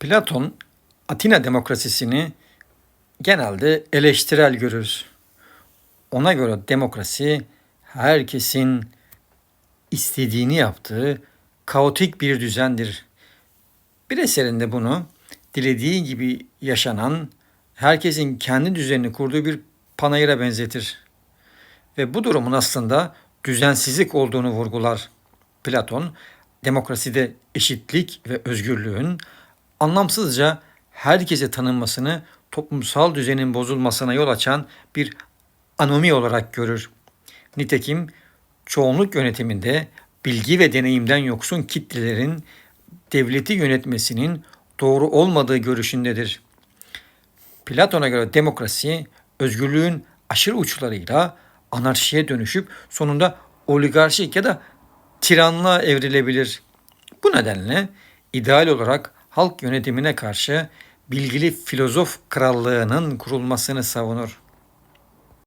Platon Atina demokrasisini genelde eleştirel görür. Ona göre demokrasi herkesin istediğini yaptığı kaotik bir düzendir. Bir eserinde bunu dilediği gibi yaşanan, herkesin kendi düzenini kurduğu bir panayıra benzetir. Ve bu durumun aslında düzensizlik olduğunu vurgular. Platon, demokraside eşitlik ve özgürlüğün anlamsızca herkese tanınmasını toplumsal düzenin bozulmasına yol açan bir anomi olarak görür. Nitekim çoğunluk yönetiminde bilgi ve deneyimden yoksun kitlelerin devleti yönetmesinin doğru olmadığı görüşündedir. Platon'a göre demokrasi özgürlüğün aşırı uçlarıyla anarşiye dönüşüp sonunda oligarşik ya da tiranlığa evrilebilir. Bu nedenle ideal olarak halk yönetimine karşı bilgili filozof krallığının kurulmasını savunur.